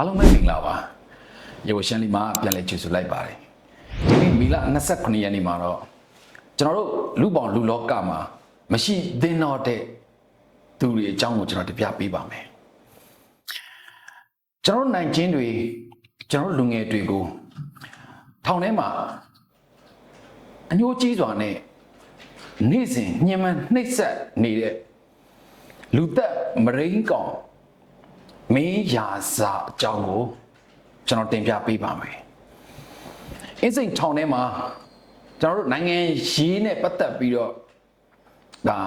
အားလုံးပဲမင်္ဂလာပါရေဝရှန်လီမှာပြန်လည်ကြိုဆိုလိုက်ပါတယ်ဒီနေ့မီလာ29ရက်နေ့မှာတော့ကျွန်တော်တို့လူပေါင်းလူလောကမှာမရှိသင့်တော့တဲ့သူတွေအကြောင်းကိုကျွန်တော်တပြပေးပါမယ်ကျွန်တော်တို့နိုင်ချင်းတွေကျွန်တော်တို့လူငယ်တွေကိုထောင်ထဲမှာအညှိုးကြီးစွာနဲ့နေ့စဉ်ညှဉ်းပန်းနှိပ်စက်နေတဲ့လူသက်မရိန်းကောင် မင်းရာစာအကြောင်းကိုကျွန်တော်တင်ပြပေးပါမယ်။အင်းစိန်ထောင်ထဲမှာကျွန်တော်တို့နိုင်ငံရေးနဲ့ပတ်သက်ပြီးတော့ဒါ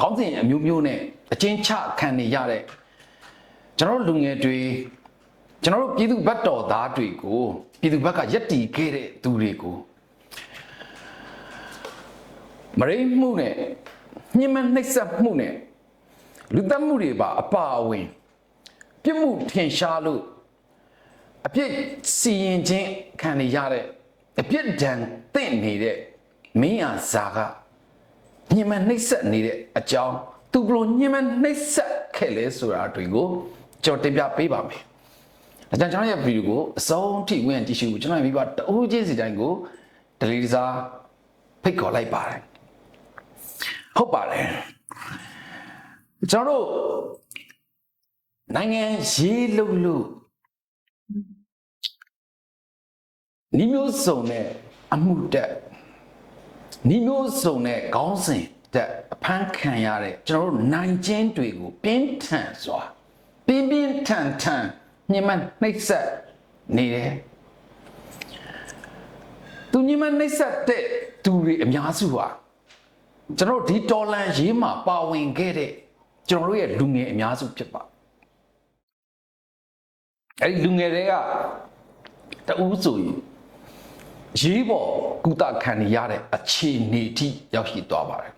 ခေါင်းစဉ်အမျိုးမျိုးနဲ့အချင်းချခံနေရတဲ့ကျွန်တော်တို့လူငယ်တွေကျွန်တော်တို့ပြည်သူဘက်တော်သားတွေကိုပြည်သူဘက်ကယက်တီခဲ့တဲ့သူတွေကိုမရိမှုနဲ့ညှဉ်းပန်းနှိပ်စက်မှုနဲ့လူသက်မှုတွေပါအပါအဝင် ပြစ်မှုထင်ရှားလို့အပြစ်စီရင်ခြင်းခံနေရတဲ့အပြစ်ဒဏ်သင့်နေတဲ့မင်းရဇာကညှဉ်းပန်းနှိပ်စက်နေတဲ့အကြောင်းသူဘလို့ညှဉ်းပန်းနှိပ်စက်ခဲ့လဲဆိုတာတွေကိုကျွန်တော်တင်ပြပေးပါမယ်။ဒါကြောင့်ကျွန်တော်ရဲ့ဗီဒီယိုကိုအဆုံးထိဝင်ကြည့်ရှုကျွန်တော်ရဲ့မိဘတအိုးချင်းစီတိုင်းကိုဒလီဒီစာဖိတ်ခေါ်လိုက်ပါတယ်။ဟုတ်ပါတယ်ကျွန်တော်တို့ နိုင်ငံရေးလို့လို့နီးမျိုးစုံနဲ့အမှုတက်နီးမျိုးစုံနဲ့ခေါင်းစဉ်တက်အဖမ်းခံရတဲ့ကျွန်တော်တို့နိုင်ကျင်းတွေကိုပြင်းထန်စွာပြင်းပြင်းထန်ထန်ညှဉ်းပန်းနှိပ်စက်နေတယ်သူညှဉ်းပန်းနှိပ်စက်တဲ့သူတွေအများစုဟာကျွန်တော်တို့ဒီတော်လန်ရေးမှာပါဝင်ခဲ့တဲ့ကျွန်တော်တို့ရဲ့လူငယ်အများစုဖြစ်ပါ အဲ့ဒီလူငယ်တွေကတဦးဆိုရင်ရေးပေါ်ကုသခံနေရတဲ့အခြေအနေထိရောက်ရှိသွားပါတယ်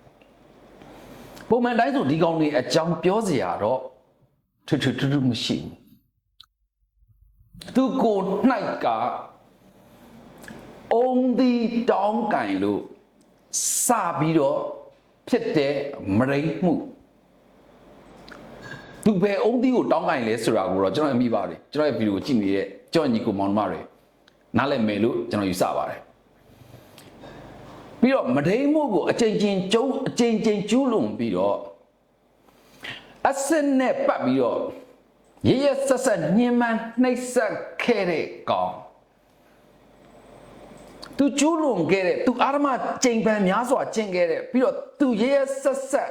ပုံမှန်တိုင်းဆိုဒီကောင်တွေအကြောင်းပြောစရာတော့ထွတ်ထွတ်ထွတ်ထွတ်မရှိဘူးသူကိုနှိုက်ကအုံဒီတောင်းကင်လို့စပြီးတော့ဖြစ်တဲ့မရိမှု သူပဲအုံးသီးကိုတောင်းကင်လဲဆိုတာကိုတော့ကျွန်တော်အမိပါတယ်ကျွန်တော်ရဲ့ဗီဒီယိုကိုကြည့်နေတဲ့ကြောင့်ညီကိုမောင်နှမတွေနားလည်မယ်လို့ကျွန်တော်ယူဆပါတယ်ပြီးတော့မဒိမှုကိုအချိန်ချင်းကျုံအချိန်ချင်းကျူးလွန်ပြီးတော့အစစ်နဲ့ပတ်ပြီးတော့ရရဆက်ဆက်ညှဉ်းပန်းနှိပ်စက်ခဲ့တဲ့ကောင်သူကျူးလွန်ခဲ့တဲ့သူအာရမကြိမ်ပန်များစွာကျင့်ခဲ့တဲ့ပြီးတော့သူရဲရဲဆက်ဆက်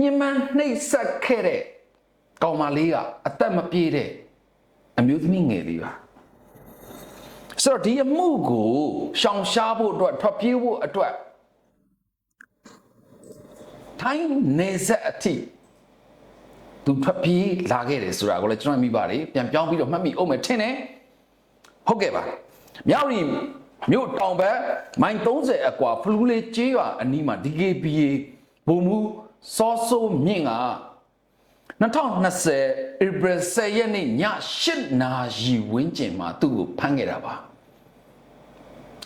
ညှဉ်းပန်းနှိပ်စက်ခဲ့တဲ့ ကောင်မလေးကအသက်မပြေတဲ့အမျိုးသမီးငယ်လေးပါဆိုတော့ဒီအမှုကိုရှောင်ရှားဖို့အတွက်ထွက်ပြေးဖို့အတွက်ထိုင်းနေဆက်အထိသူထွက်ပြေးလာခဲ့တယ်ဆိုတာကိုလည်းကျွန်တော်မိပါတယ်ပြန်ပြောင်းပြီးတော့မှတ်မိအောင်မယ်ထင်တယ်ဟုတ်ကဲ့ပါမြောက်ရီမြို့တောင်ဘက်မိုင်30အကွာဖလူးလေးကျေးရွာအနီးမှာ DKBA ဘုံမူစောဆိုးမြင့်က 2020 April 10ရက်နေ့ည8နာရီဝန်းကျင်မှာသူ့ကိုဖမ်းခဲ့တာပါ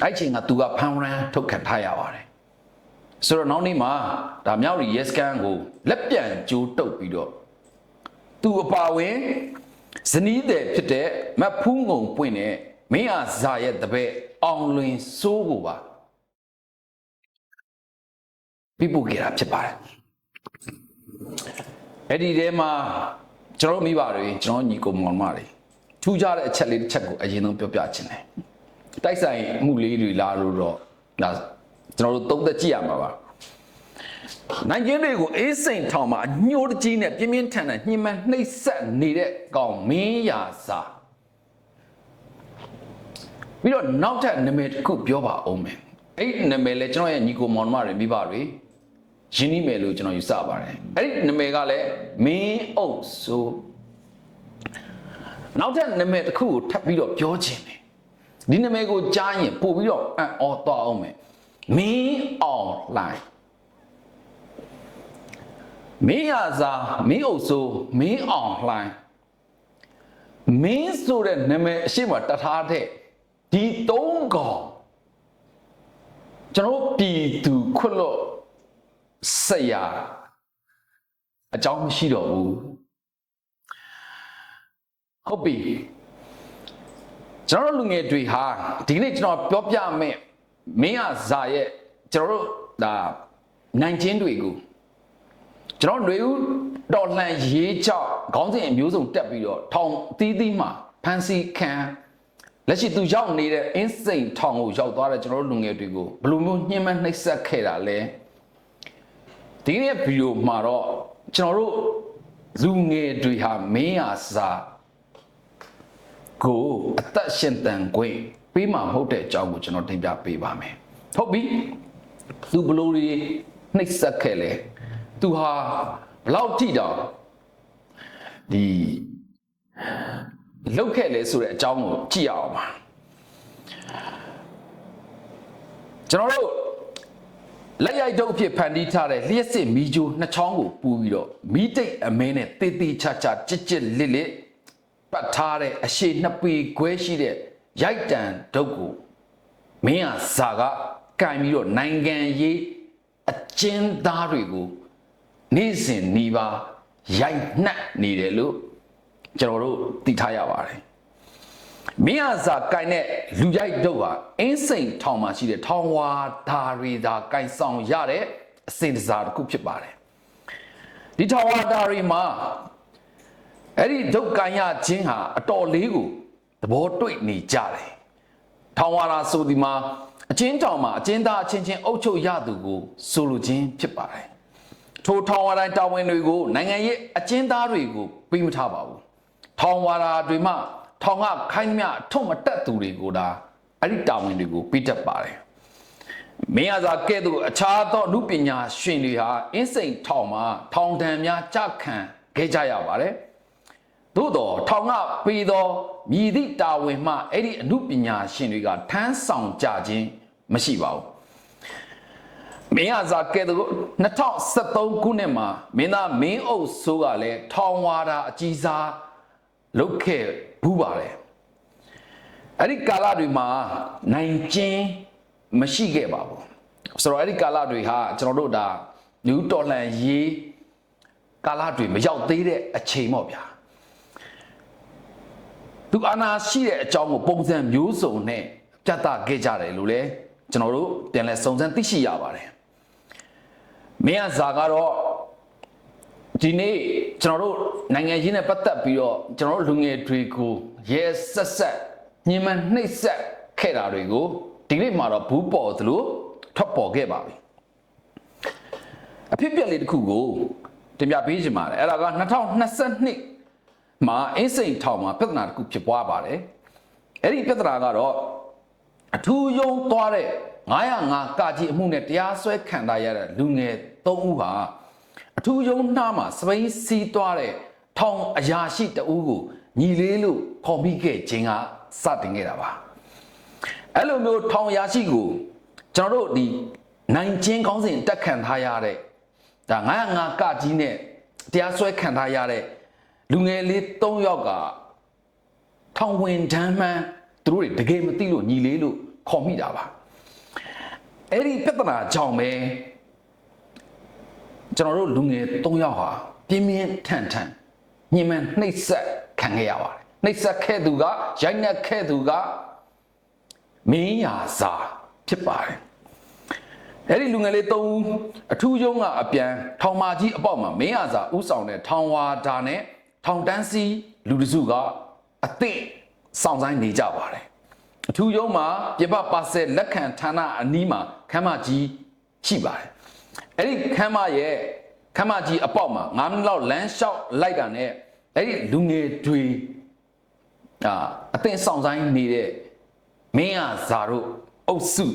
အဲ့ချိန်ကသူကဖမ်းရန်ထုတ်ခံထားရပါတယ်ဆိုတော့နောက်နေ့မှာဒါမြောက်ရီ yes scan ကိုလက်ပြန်ကြိုးတုပ်ပြီးတော့သူအပါဝင်ဇနီးတဲ့ဖြစ်တဲ့မတ်ဖူးငုံပွင့်တဲ့မင်းအားဇာရဲ့တပည့်အောင်လွင်စိုးကိုပါပြပုတ်ကြတာဖြစ်ပါတယ် အဲ့ဒီထဲမှာကျွန်တော်မိဘတွေကျွန်တော်ညီကိုမောင်မတွေထူးခြားတဲ့အချက်လေးတစ်ချက်ကိုအရင်ဆုံးပြောပြချင်တယ်တိုက်ဆိုင်မှုလေးတွေလာလို့တော့ဒါကျွန်တော်တို့သုံးသက်ကြည့်ရမှာပါနိုင်ငံတွေကိုအေးစိန်ထောင်မှာအညှိုးတကြီးနဲ့ပြင်းပြင်းထန်ထန်ညှဉ်းပန်းနှိပ်စက်နေတဲ့ကောင်မင်းရာစာပြီးတော့နောက်ထပ်နာမည်တစ်ခုပြောပါအောင်မယ်အဲ့ဒီနာမည်လဲကျွန်တော်ရဲ့ညီကိုမောင်နှမတွေမိဘတွေ ရင်းနှီးမယ်လို့ကျွန်တော်ယူဆပါတယ်အဲ့ဒီနာမည်ကလည်းမင်းအုပ်ဆိုနောက်ထပ်နာမည်တစ်ခုကိုထပ်ပြီးတော့ပြောခြင်းတယ်ဒီနာမည်ကိုကြားရင်ပို့ပြီးတော့အံ့ဩသွားအောင်မယ်မင်းအွန်လိုင်းမင်းရစာမင်းအုပ်ဆိုမင်းအွန်လိုင်းမင်းဆိုတဲ့နာမည်အရှိမတထားတဲ့ဒီသုံးကောင်ကျွန်တော်တို့ပြည်သူခွတ်လို့ ဆက်ရအကြောင်းမရှိတော့ဘူးဟုတ်ပြီကျွန်တော်တို့လူငယ်တွေဟာဒီနေ့ကျွန်တော်ပြောပြမယ်မင်းရဇာရဲ့ကျွန်တော်တို့ဒါနိုင်ချင်းတွေကိုကျွန်တော်ຫນွေဦးတော်လှန်ရေးချောက်ခေါင်းစဉ်အမျိုးစုံတက်ပြီးတော့ထောင်အသီးသီးမှာဖန်စီခံလက်ရှိသူရောက်နေတဲ့အင်းစိန်ထောင်ကိုရောက်သွားတဲ့ကျွန်တော်တို့လူငယ်တွေကိုဘယ်လိုမျိုးညှဉ်းပန်းနှိပ်စက်ခဲ့တာလဲ ဒီနေ့ဗီဒီယိုမှာတော့ကျွန်တော်တို့လူငယ်တွေဟာမင်းရဇာကိုအသက်ရှင်တန်ခွင့်ပေးမှာမဟုတ်တဲ့အကြောင်းကိုကျွန်တော်တင်ပြပေးပါမယ်ဟုတ်ပြီသူဘလို့တွေနှိပ်စက်ခဲ့လဲသူဟာဘလောက်ထိတောင်ဒီလောက်ခဲ့လဲဆိုတဲ့အကြောင်းကိုကြည့်ရအောင်ပါကျွန်တော်တို့ လက်ရိုက်တုပ်အဖြစ်ဖန်တီးထားတဲ့လျှက်စစ်မီးကြိုးနှစ်ချောင်းကိုပူပြီးတော့မီးတိတ်အမဲနဲ့တေးသေးချာချာကြစ်ကြစ်လစ်လစ်ပတ်ထားတဲ့အရှိနှစ်ပေခွဲရှိတဲ့ရိုက်တံဒုတ်ကိုမင်းဟာဇာကကင်ပြီးတော့နိုင်ငံရေးအကျဉ်းသားတွေကိုနေ့စဉ်နှီးပါရိုက်နှက်နေတယ်လို့ကျွန်တော်တို့သိထားရပါတယ် မင်းအားစာကင်တဲ့လူရိုက်တို့ဟာအင်းစိန်ထောင်မှာရှိတဲ့ထောင်ဝါဒါရီသာကင်ဆောင်ရတဲ့အစင်တစားတစ်ခုဖြစ်ပါတယ်ဒီထောင်ဝါဒါရီမှာအဲ့ဒီဒုက္ကင်ရချင်းဟာအတော်လေးကိုသဘောတွေ့နေကြတယ်ထောင်ဝါဒါဆိုဒီမှာအချင်းတောင်မှာအချင်းသားအချင်းချင်းအုပ်ချုပ်ရသူကိုဆိုလိုခြင်းဖြစ်ပါတယ်ထိုထောင်ဝါတိုင်းတာဝန်တွေကိုနိုင်ငံရေးအကျဉ်းသားတွေကိုပြီးမထားပါဘူးထောင်ဝါဒါတွေမှ ထောင်ကခိုင်းမြထုံမတက်သူတွေကိုဒါအဲ့ဒီတာဝန်တွေကိုပြီးတတ်ပါတယ်မင်းအားသာကဲ့သို့အခြားသောအမှုပညာရှင်တွေဟာအင်းစိန်ထောင်မှာထောင်ဒဏ်များကြခံခဲ့ကြရပါတယ်သို့တော့ထောင်ကပြီးသောမြည်သည့်တာဝန်မှအဲ့ဒီအမှုပညာရှင်တွေကထမ်းဆောင်ကြခြင်းမရှိပါဘူးမင်းအားသာကဲ့သို့2013ခုနှစ်မှာမင်းသားမင်းအုပ်ဆိုးကလည်းထောင်ဝါဒအကြီးစားလုတ်ခဲ့ ဘူးပါတယ်အဲ့ဒီကာလတွေမှာနိုင်ကျင်းမရှိခဲ့ပါဘူးဆိုတော့အဲ့ဒီကာလတွေဟာကျွန်တော်တို့ဒါနယူးတော်လန်ရေးကာလတွေမရောက်သေးတဲ့အချိန်ပေါ့ဗျာသူအာနာရှိတဲ့အကြောင်းကိုပုံစံမျိုးစုံနဲ့ပြသခဲ့ကြတယ်လို့လည်းကျွန်တော်တို့ပြန်လဲစုံစမ်းသိရှိရပါတယ်မင်းအဇာကတော့ ဒီနေ့ကျွန်တော်တို့နိုင်ငံရေးနဲ့ပတ်သက်ပြီးတော့ကျွန်တော်တို့လူငယ်တွေကိုရဲဆက်ဆက်ညှဉ်းပန်းနှိပ်စက်ခဲ့တာတွေကိုဒီနေ့မှာတော့ဘူးပေါ်သလိုထွက်ပေါ်ခဲ့ပါပြီအဖြစ်ပြက်လေးတစ်ခုကိုတင်ပြပေးချင်ပါတယ်အဲ့ဒါက2022မှာအင်းစိန်ထောင်မှာပြဿနာတစ်ခုဖြစ်ပွားပါတယ်အဲ့ဒီပြဿနာကတော့အထူးယုံသွားတဲ့905ကကြီးအမှုနဲ့တရားစွဲခံထားရတဲ့လူငယ်3ဦးဟာ အထူးယုံနှားမှာစပိန်စီးသွားတဲ့ထောင်အရာရှိတဦးကိုညီလေးလို့ခေါ်ပြီးခဲ့ခြင်းကစတင်ခဲ့တာပါအဲ့လိုမျိုးထောင်အရာရှိကိုကျွန်တော်တို့ဒီနိုင်ချင်းကောင်းစဉ်တက်ခံထားရတဲ့ဒါ905ကကြီးနဲ့တရားစွဲခံထားရတဲ့လူငယ်လေး3ယောက်ကထောင်ဝင်တန်းမှန်းသူတို့တွေတကယ်မသိလို့ညီလေးလို့ခေါ်မိတာပါအဲ့ဒီပြဿနာကြောင့်ပဲ ကျွန်တော်တို့လူငယ်၃ယောက်ဟာပြင်းပြင်းထန်ထန်ညှဉ်းပန်းနှိပ်စက်ခံခဲ့ရပါတယ်နှိပ်စက်ခဲ့သူကရိုက်နှက်ခဲ့သူကမင်းရာစာဖြစ်ပါတယ်အဲ့ဒီလူငယ်လေး၃ဦးအထူးယုံကအပြန်ထောင်မာကြီးအပေါက်မှာမင်းရာစာဥဆောင်တဲ့ထောင်ဝါဒါနဲ့ထောင်တန်းစီလူတစုကအသင့်စောင့်ဆိုင်နေကြပါတယ်အထူးယုံမှာပြပပါဆယ်လက်ခံဌာနအနီးမှာခမ်းမကြီးရှိပါတယ် အဲ့ဒီခမ်းမရဲ့ခမ်းမကြီးအပေါက်မှာ9မိနစ်လောက်လမ်းလျှောက်လိုက်တာနဲ့အဲ့ဒီလူငယ်တွေအာအသင်ဆောင်ဆိုင်နေတဲ့မင်းအားဇာတို့အုပ်စု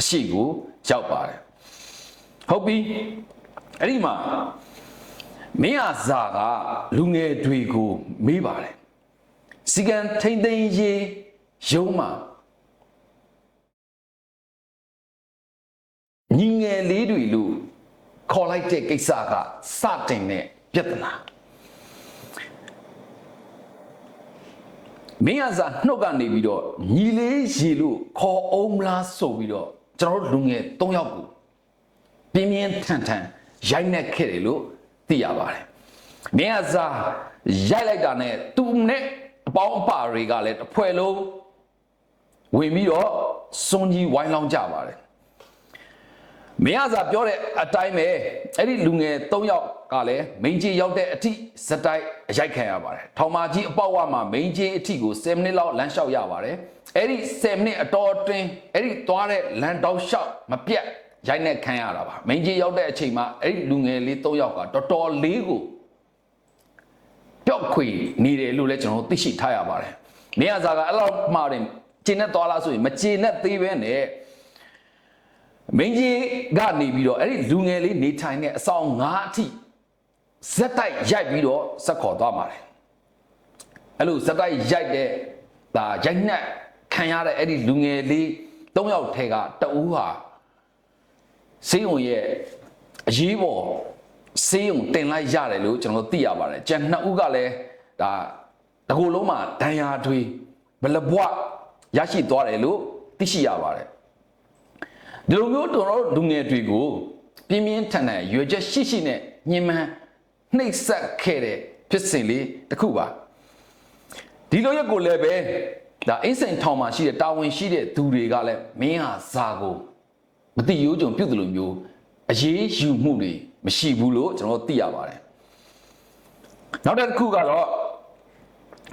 အရှိကိုရောက်ပါတယ်ဟုတ်ပြီအဲ့ဒီမှာမင်းအားဇာကလူငယ်တွေကိုမေးပါတယ်စီကံထိမ့်သိမ်းရေးရုံးမှာညီငယ်လေးတွေလို့ ခေါ်လိုက်တဲ့ကိစ္စကစတင်တဲ့ပြဿနာမင်းအစားနှုတ်ကနေပြီးတော့ညီလေးရေလို့ခေါ်အောင်မလားဆိုပြီးတော့ကျွန်တော်တို့လူငယ်၃ယောက်ကိုပြင်းပြင်းထန်ထန်ရိုက်နှက်ခဲ့တယ်လို့သိရပါတယ်မင်းအစားရိုက်လိုက်တာနဲ့သူနဲ့အပေါင်းအပတွေကလည်းတစ်ဖွဲ့လုံးဝင်ပြီးတော့စွန်ကြီးဝိုင်းလောင်းကြပါတယ် မင်းအစာပြောတဲ့အတိုင်းပဲအဲ့ဒီလူငယ်၃ယောက်ကလည်းမိန်ကြီးရောက်တဲ့အထိဇက်တိုက်အရိုက်ခံရပါတယ်ထောင်မကြီးအပေါက်ဝမှာမိန်ကြီးအထိကို10မိနစ်လောက်လမ်းလျှောက်ရပါတယ်အဲ့ဒီ10မိနစ်အတော်အတွင်းအဲ့ဒီသွားတဲ့လမ်းတောက်လျှောက်မပြတ်ရိုက်နဲ့ခံရတာပါမိန်ကြီးရောက်တဲ့အချိန်မှာအဲ့ဒီလူငယ်လေး၃ယောက်ကတော်တော်လေးကိုပျောက်ခွေနေတယ်လို့လည်းကျွန်တော်တို့သိရှိထားရပါတယ်မင်းအစာကအဲ့လောက်မှားတယ်ကျင်းနဲ့သွားလားဆိုရင်မကျင်းနဲ့သေးပဲနဲ့ မင်းကြီးကနေပြီးတော့အဲ့ဒီလူငယ်လေးနေထိုင်တဲ့အဆောင်၅အထိဇက်တိုက်ရိုက်ပြီးတော့စက်ခေါ်သွားပါတယ်အဲ့လိုဇက်တိုက်ရိုက်တဲ့ဒါရိုက်နှက်ခံရတဲ့အဲ့ဒီလူငယ်လေး၃ယောက်ထဲကတအူးဟာစေးုံရဲ့အရေးပေါ်စေးုံတင်လိုက်ရတယ်လို့ကျွန်တော်တို့သိရပါတယ်ကျန်နှစ်ဦးကလည်းဒါတကူလုံးမှာဒဏ်ရာတွေဘလဘွားရရှိသွားတယ်လို့သိရှိရပါတယ် ဒီလိုမျိုးတော်တော်လူငယ်တွေကိုပြင်းပြင်းထန်ထန်ရွေချက်ရှိရှိနဲ့ညှဉ်းပန်းနှိပ်စက်ခဲ့တဲ့ဖြစ်စဉ်လေးတစ်ခုပါဒီလိုရက်ကိုလည်းပဲဒါအင်းစိန်ထောင်မှာရှိတဲ့တာဝန်ရှိတဲ့သူတွေကလည်းမင်းဟာဇာကိုမတိရိုးကြုံပြုတ်တယ်လို့မျိုးအရေးယူမှုတွေမရှိဘူးလို့ကျွန်တော်တို့သိရပါတယ်နောက်တစ်ခုကတော့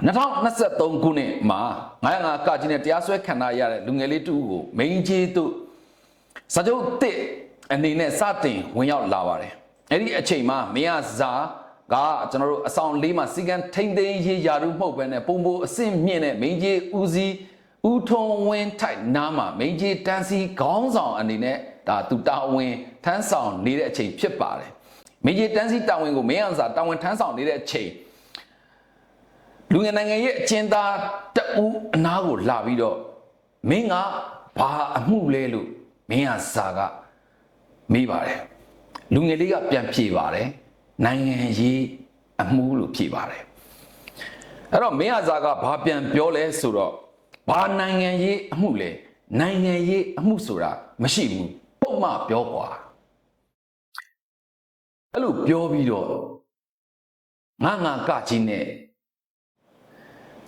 2023ခုနှစ်မှာ905ကကြီးနဲ့တရားစွဲခံရတဲ့လူငယ်လေးတူကိုမိန်ကြီးတို့ စာချုပ်တစ်အနေနဲ့စတင်ဝင်ရောက်လာပါတယ်အဲ့ဒီအချိန်မှာမင်းကဇာကကျွန်တော်တို့အဆောင်လေးမှာစီကံထိမ့်သိမ်းရေးရာတို့မဟုတ်ဘဲနဲ့ပုံပိုအဆင့်မြင့်တဲ့မိန်ကြီးဦးစီးဦးထုံဝင်းထိုက်နားမှာမိန်ကြီးတန်းစီခေါင်းဆောင်အနေနဲ့ဒါသူတာဝန်ထမ်းဆောင်နေတဲ့အချိန်ဖြစ်ပါတယ်မိန်ကြီးတန်းစီတာဝန်ကိုမင်းအောင်စာတာဝန်ထမ်းဆောင်နေတဲ့အချိန်လူငယ်နိုင်ငံရဲ့အကျဉ်းသားတအူးအနားကိုလာပြီးတော့မင်းကဘာအမှုလဲလို့ မင်းဟာစာကမေးပါတယ်လူငယ်လေးကပြန်ဖြေပါတယ်နိုင်ငံရေးအမှုလို့ဖြေပါတယ်အဲ့တော့မင်းဟာစာကဘာပြန်ပြောလဲဆိုတော့ဘာနိုင်ငံရေးအမှုလဲနိုင်ငံရေးအမှုဆိုတာမရှိဘူးပုံမှပြောကွာအဲ့လိုပြောပြီးတော့ငါငါကကြီးနဲ့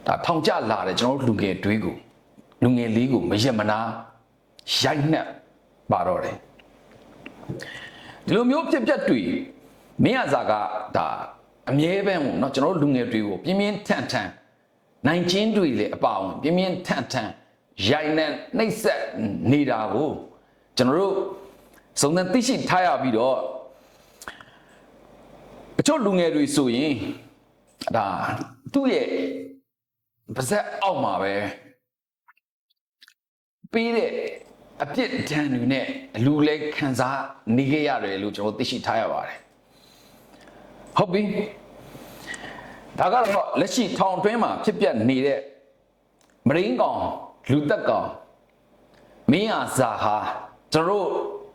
ဒါထောင်ကျလာတယ်ကျွန်တော်တို့လူငယ်တွေးကိုလူငယ်လေးကိုမရက်မနာရိုက်နှက် ပါတော့တယ်ဒီလိုမျိုးပြက်ပြက်တွေမင်းအစာကဒါအမြဲပဲမို့เนาะကျွန်တော်တို့လူငယ်တွေကိုပြင်းပြင်းထန်ထန်နိုင်ချင်းတွေလေအပါအောင်ပြင်းပြင်းထန်ထန်ရိုက်နှက်နှိပ်စက်နေတာကိုကျွန်တော်တို့စုံစမ်းသိရှိထားရပြီးတော့အချို့လူငယ်တွေဆိုရင်ဒါသူ့ရဲ့ပါဇက်အောက်မှာပဲပြီးတဲ့ အပြစ်ဒဏ်တွေနဲ့လူလဲခံစားနေခဲ့ရတယ်လို့ကျွန်တော်သိရှိထားရပါတယ်ဟုတ်ပြီဒါကတော့လက်ရှိထောင်တွင်းမှာဖြစ်ပျက်နေတဲ့မရင်းကောင်လူသက်ကောင်မင်းအားစာဟာကျွန်တော်တို့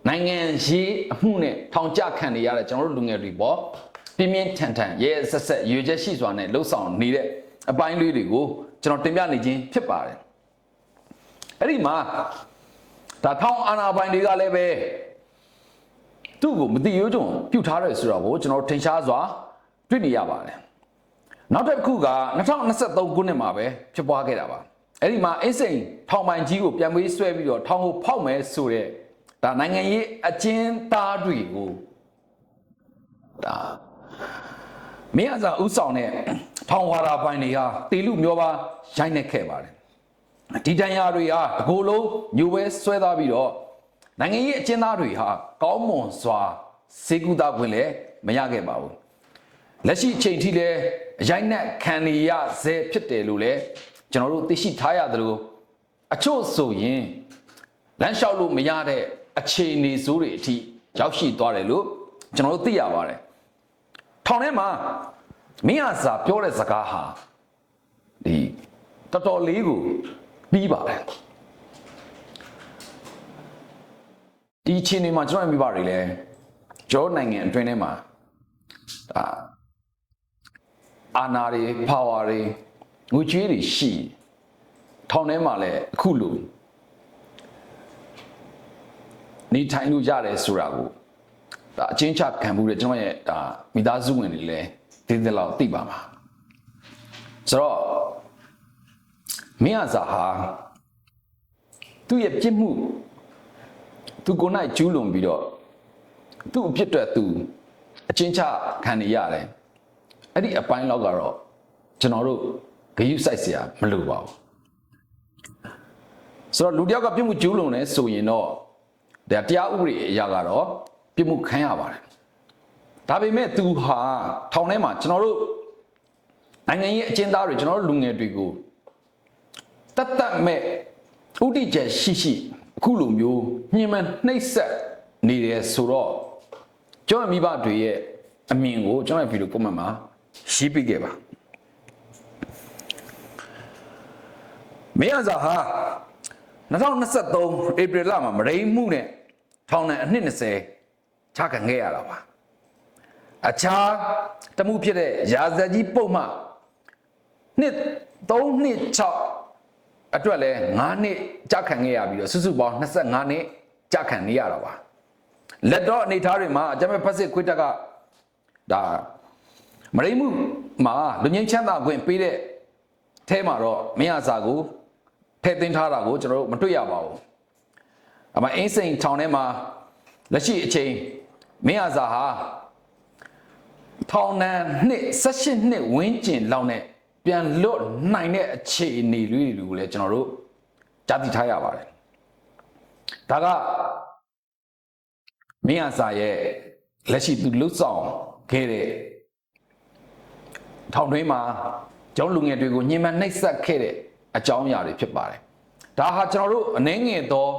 နိုင်ငံရေးအမှုနဲ့ထောင်ကျခံနေရတဲ့ကျွန်တော်တို့လူငယ်တွေပေါ့ပြင်းပြင်းထန်ထန်ရဲဆက်ဆက်ရွေချက်ရှိစွာနဲ့လှုပ်ဆောင်နေတဲ့အပိုင်းလေးတွေကိုကျွန်တော်တင်ပြနေခြင်းဖြစ်ပါတယ်အဲ့ဒီမှာ ဒါထောင်အာနာပိုင်တွေကလည်းပဲသူ့ကိုမတိရိုးကြုံပြုတ်ထားတယ်ဆိုတော့ကိုကျွန်တော်ထင်ရှားစွာတွေ့နေရပါတယ်နောက်တစ်ခုက2023ခုနှစ်မှာပဲဖြစ်ပွားခဲ့တာပါအဲ့ဒီမှာအင်းစိန်ထောင်ပိုင်ကြီးကိုပြန်ပေးဆွဲပြီးတော့ထောင်ကိုဖောက်မယ်ဆိုတဲ့ဒါနိုင်ငံရေးအကျဉ်းသားတွေကိုဒါမင်းအစားဥဆောင်တဲ့ထောင်ဝါရာပိုင်တွေဟာတေလူမျိုးပါရိုက်နှက်ခဲ့ပါတယ် ဒီတန်ရာတွေဟာအကိုလုံးညိုပဲဆွဲသားပြီးတော့နိုင်ငံရေးအကျဉ်းသားတွေဟာကောင်းမွန်စွာစေကူတာခွင့်လည်းမရခဲ့ပါဘူးလက်ရှိအချိန်ထိလည်းအရိုက်နှက်ခံနေရဆဲဖြစ်တယ်လို့လည်းကျွန်တော်တို့သိရှိထားရသလိုအချို့ဆိုရင်လမ်းလျှောက်လို့မရတဲ့အခြေအနေစိုးတွေအထိရောက်ရှိသွားတယ်လို့ကျွန်တော်တို့သိရပါတယ်ထောင်ထဲမှာမင်းအစာပြောတဲ့စကားဟာဒီတော်တော်လေးကို ပြီးပါတယ်ဒီအချိန်တွေမှာကျွန်တော်မိဘတွေလည်းကျွန်တော်နိုင်ငံအတွင်းထဲမှာအာအာနာတွေ power တွေငွေကြေးတွေရှိထောင်ထဲမှာလည်းအခုလိုနေထိုင်လို့ရတယ်ဆိုတာကိုဒါအချင်းချခံမှုတဲ့ကျွန်တော်ရဲ့ဒါမိသားစုဝင်တွေလည်းသိသလောက်သိပါမှာဆိုတော့ မင်းအစာဟာသူ့ရဲ့ပြစ်မှုသူကိုယ်၌ကျူးလွန်ပြီးတော့သူ့အပြစ်အတွက်သူအချင်းချခံနေရတယ်အဲ့ဒီအပိုင်းလောက်ကတော့ကျွန်တော်တို့ဂယုစိုက်เสียမလိုပါဘူးဆိုတော့လူတစ်ယောက်ကပြစ်မှုကျူးလွန်နေဆိုရင်တော့ဒါတရားဥပဒေအရာကတော့ပြစ်မှုခံရပါတယ်ဒါပေမဲ့သူဟာထောင်ထဲမှာကျွန်တော်တို့နိုင်ငံရေးအကျဉ်းသားတွေကျွန်တော်တို့လူငယ်တွေကို တတ်တတ်မဲ့ဥတီချက်ရှိရှိအခုလိုမျိုးညှဉ်းပန်းနှိပ်စက်နေတယ်ဆိုတော့ကျွန်တော်မိဘတွေရဲ့အမြင်ကိုကျွန်တော်ဗီဒီယိုကွန်မန့်မှာရေးပြခဲ့ပါမင်းအစားဟာ2023ဧပြီလမှာမရိမှုနဲ့ထောင်နဲ့အနှစ်20ချခံခဲ့ရတာပါအခြားတမှုဖြစ်တဲ့ရာဇကြီးပုံမှနှစ်3နှစ်6 အတွက်လဲ9နှစ်ကြာခံခဲ့ရပြီးတော့စုစုပေါင်း25နှစ်ကြာခံနေရတာပါလက်တော့အနေထားတွေမှာအကြမ်းဖက်ဖက်စစ်ခွေးတက်ကဒါမရိမှုမှာလူငင်းချမ်းသာခွင့်ပေးတဲ့အဲမှာတော့မင်းအစာကိုထည့်သွင်းထားတာကိုကျွန်တော်တို့မတွေ့ရပါဘူးအမအင်းစိန်ထောင်ထဲမှာလက်ရှိအချိန်မင်းအစာဟာထောင်နှံနှစ်18နှစ်ဝန်းကျင်လောက်နဲ့ ပြန်လွတ်နိုင်တဲ့အခြေအနေလေးတွေကိုလည်းကျွန်တော်တို့ကြားသိထားရပါတယ်ဒါကမင်းအစာရဲ့လက်ရှိသူလှုပ်ဆောင်ခဲ့တဲ့ထောင်တွင်းမှာကျောင်းလူငယ်တွေကိုညှဉ်းပန်းနှိပ်စက်ခဲ့တဲ့အကြောင်းအရာတွေဖြစ်ပါတယ်။ဒါဟာကျွန်တော်တို့အနေငယ်တော့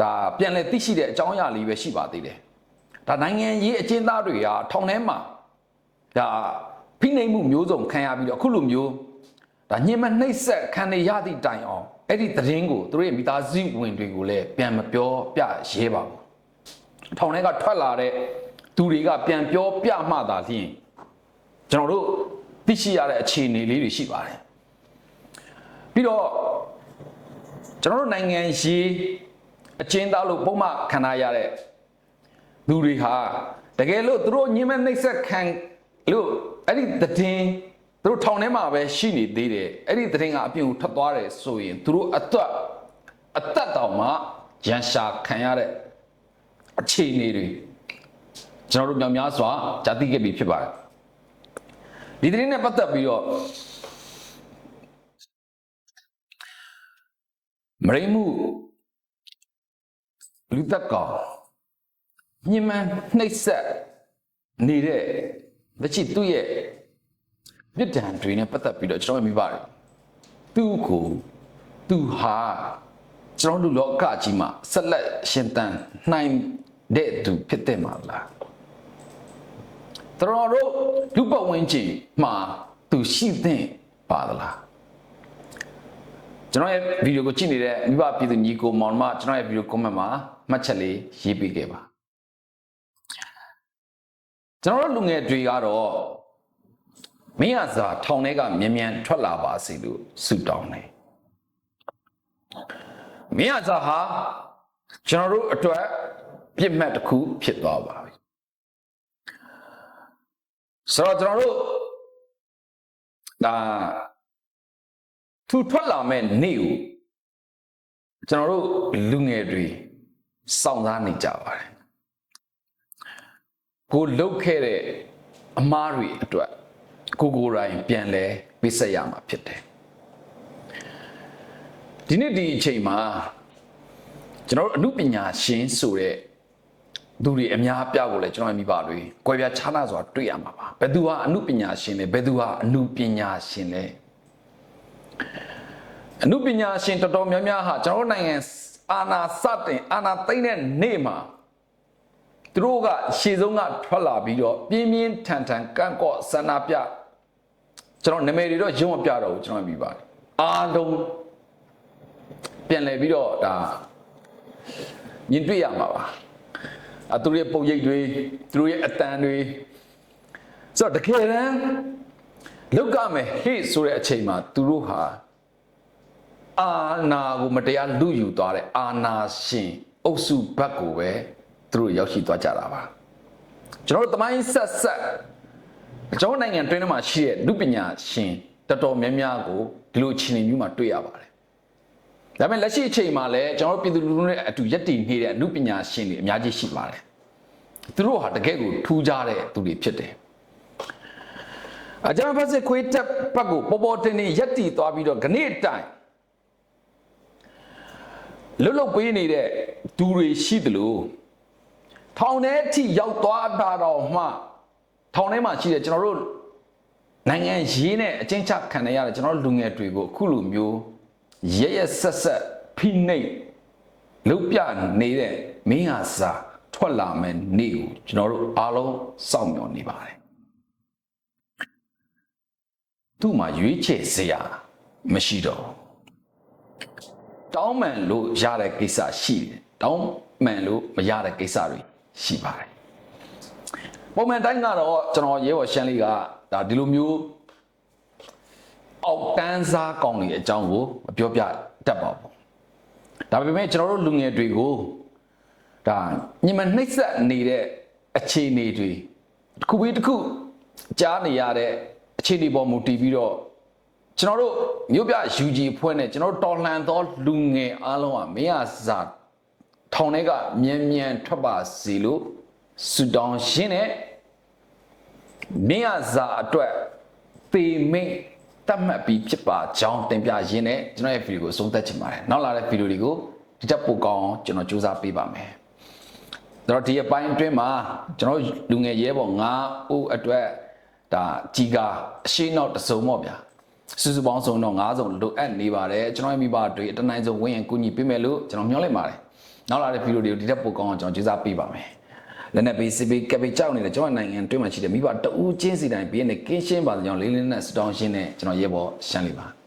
ဒါပြန်လည်သိရှိတဲ့အကြောင်းအရာလေးပဲရှိပါသေးတယ်။ဒါနိုင်ငံရေးအကျဉ်းသားတွေကထောင်ထဲမှာဒါ ဖိနှိပ်မှုမျိုးစုံခံရပြီးတော့အခုလိုမျိုးဒါညှဉ်းပန်းနှိပ်စက်ခံနေရသည့်တိုင်အောင်အဲ့ဒီသတင်းကိုသူတို့ရဲ့မိသားစုဝင်တွေကိုလည်းပြန်မပြောပြရဲပါဘူး။ထောင်ထဲကထွက်လာတဲ့သူတွေကပြန်ပြောပြမှသာလျှင်ကျွန်တော်တို့သိရှိရတဲ့အခြေအနေလေးတွေရှိပါတယ်ပြီးတော့ကျွန်တော်တို့နိုင်ငံရေးအကျဉ်းသားလို့ပုံမှန်ခံရရတဲ့လူတွေဟာတကယ်လို့သူတို့ညှဉ်းမဲ့နှိပ်စက်ခံလို့ အဲ့ဒီသတင်းသူတို့ထောင်ထဲမှာပဲရှိနေသေးတယ်အဲ့ဒီသတင်းကအပြင်ကိုထွက်သွားတယ်ဆိုရင်သူတို့အသက်အသက်တောင်မှရန်ရှာခံရတဲ့အခြေအနေတွေကျွန်တော်တို့မြောင်များစွာကြာသိခဲ့ပြီဖြစ်ပါတယ်ဒီသတင်းနဲ့ပတ်သက်ပြီးတော့မရိမှုလူသက်ကောင်ညင်မန်နှိပ်စက်နေတဲ့ တချိသူ့ရဲ့မြစ်ဒဏ်တွေနဲ့ပတ်သက်ပြီးတော့ကျွန်တော်မိပါတယ်သူ့ကိုသူဟာကျွန်တော်လူလောကကြီးမှာဆက်လက်ရှင်သန်နိုင်တဲ့သူဖြစ်တဲ့မှာလားတော်တို့လူပတ်ဝန်းကျင်မှာသူရှိသင့်ပါသလားကျွန်တော်ရဲ့ဗီဒီယိုကိုကြည့်နေတဲ့မိဘပြည်သူညီကိုမောင်မကျွန်တော်ရဲ့ဗီဒီယို comment မှာမှတ်ချက်လေးရေးပေးခဲ့ပါ ကျွန်တော်တို့လူငယ်တွေကတော့မင်းအစာထောင်ထဲကမြ мян ထွက်လာပါစေလို့ဆုတောင်းတယ်မင်းအစာဟာကျွန်တော်တို့အတွက်ပြစ်မှတ်တစ်ခုဖြစ်သွားပါပြီဆိုတော့ကျွန်တော်တို့ဒါသူထွက်လာမဲ့နေ့ကိုကျွန်တော်တို့လူငယ်တွေစောင့်စားနေကြပါတယ် ကိုလှုပ်ခဲ့တဲ့အမားတွေအတွက်ကိုကိုယ်တိုင်ပြန်လဲပေးဆက်ရမှာဖြစ်တယ်ဒီနေ့ဒီအချိန်မှာကျွန်တော်တို့အမှုပညာရှင်ဆိုတဲ့သူတွေအများပြကိုလည်းကျွန်တော်မိဘတွေကွဲပြားခြားနာစွာတွေ့ရမှာပါဘယ်သူဟာအမှုပညာရှင်လဲဘယ်သူဟာအမှုပညာရှင်လဲအမှုပညာရှင်တော်တော်များများဟာကျွန်တော်တို့နိုင်ငံအာနာစတင်အာနာသိမ့်တဲ့နေ့မှာ သူတို့ကရှေ့ဆုံးကထွက်လာပြီးတော့ပြင်းပြင်းထန်ထန်ကန့်ကော့ဆန္ဒပြကျွန်တော်နာမည်တွေတော့ရုံးမပြတော့ဘူးကျွန်တော်မိပါတယ်အားလုံးပြန်လည်ပြီးတော့ဒါမြင်တွေ့ရမှာပါအသူတို့ရဲ့ပုံရိပ်တွေသူတို့ရဲ့အတန်တွေဆိုတော့တကယ်တမ်းလောက်ကမယ်ဟေ့ဆိုတဲ့အချိန်မှာသူတို့ဟာအာနာကိုမတရားလူယူသွားတဲ့အာနာရှင်အုပ်စုဘက်ကိုပဲ သူတို့ရောက်ရှိသွားကြတာပါကျွန်တော်တို့တမိုင်းဆက်ဆက်ကျွန်တော်နိုင်ငံတွင်းထဲမှာရှိတဲ့လူပညာရှင်တတော်တော်များများကိုဒီလိုအခြေအနေမျိုးမှာတွေ့ရပါတယ်ဒါပေမဲ့လက်ရှိအချိန်မှာလည်းကျွန်တော်တို့ပြည်သူလူထုနဲ့အတူရက်တည်နေတဲ့အမှုပညာရှင်တွေအများကြီးရှိပါတယ်သူတို့ဟာတကယ့်ကိုထူးခြားတဲ့သူတွေဖြစ်တယ်အကြမ်းဖက်စစ်ခွေးတက်ပတ်ကိုပေါ်ပေါ်တင်တင်ရက်တည်သွားပြီးတော့ခဏစ်တိုင်လွတ်လွတ်ပေးနေတဲ့သူတွေရှိသလို ထောင်ထဲအထိရောက်သွားတာတော့မှထောင်ထဲမှာရှိတဲ့ကျွန်တော်တို့နိုင်ငံရေးနဲ့အကျဉ်းချခံရတဲ့ကျွန်တော်တို့လူငယ်တွေကိုအခုလိုမျိုးရရဆက်ဆက်ဖိနှိပ်လုတ်ပြနေတဲ့မင်းဟာစာထွက်လာမယ်နေ့ကိုကျွန်တော်တို့အားလုံးစောင့်မျှော်နေပါတယ်သူ့မှာရွေးချယ်စရာမရှိတော့ဘူးတောင်းမှန်လို့ရတဲ့ကိစ္စရှိတယ်တောင်းမှန်လို့မရတဲ့ကိစ္စတွေ ရှိပါတယ်ပုံမှန်တိုင်းကတော့ကျွန်တော်ရဲဘော်ရှမ်းလေးကဒါဒီလိုမျိုးအောက်တန်းစားကောင်းတွေအကြောင်းကိုမပြောပြတတ်ပါဘူးဒါပေမဲ့ကျွန်တော်တို့လူငယ်တွေကိုဒါညမနှိမ့်ဆက်နေတဲ့အခြေအနေတွေတစ်ခုပြီးတစ်ခုကြားနေရတဲ့အခြေအနေပေါ်မူတည်ပြီးတော့ကျွန်တော်တို့မြို့ပြ UG အဖွဲ့နဲ့ကျွန်တော်တို့တော်လှန်သောလူငယ်အားလုံးကမင်းရစာ ထောင်ထဲကမြန်မြန်ထွက်ပါစီလို့ဆူတောင်းရှင်းတဲ့မင်းရစာအတွက်ပေမိတ်တတ်မှတ်ပြီးဖြစ်ပါကြောင်းတင်ပြရင်းနဲ့ကျွန်တော်ရဲ့ဗီဒီယိုကိုဆုံးသက်ချင်ပါတယ်နောက်လာတဲ့ဗီဒီယိုတွေကိုဒီတက်ပိုကောင်းအောင်ကျွန်တော်စူးစမ်းပေးပါမယ်တော့ဒီအပိုင်းအတွင်းမှာကျွန်တော်လူငယ်ရဲဘော်9ဦးအတွက်ဒါကြီးကာအရှိနောက်တစုံပေါ့ဗျာစုစုပေါင်းစုံတော့9စုံလိုအပ်နေပါတယ်ကျွန်တော်ရဲ့မိဘတွေအတနိုင်ဆုံးဝင်ရင်ကူညီပေးမယ်လို့ကျွန်တော်မျှော်လင့်ပါတယ် နောက်လာတဲ့ဗီဒီယိုတွေကိုဒီတက်ပိုကောင်းအောင်ကျွန်တော်စူးစမ်းပေးပါမယ်လက်နဲ့ပေးစစ်ပေးကပ်ပေးကြောက်နေတဲ့ကျွန်တော်နိုင်ငံတွင်းမှာရှိတဲ့မိဘတအူးချင်းစီတိုင်းဘေးနဲ့ကင်းရှင်းပါစေကြောင်းလေးလေးနဲ့စတောင်းရှင်းနဲ့ကျွန်တော်ရဲဘော်ရှမ်းလေးပါ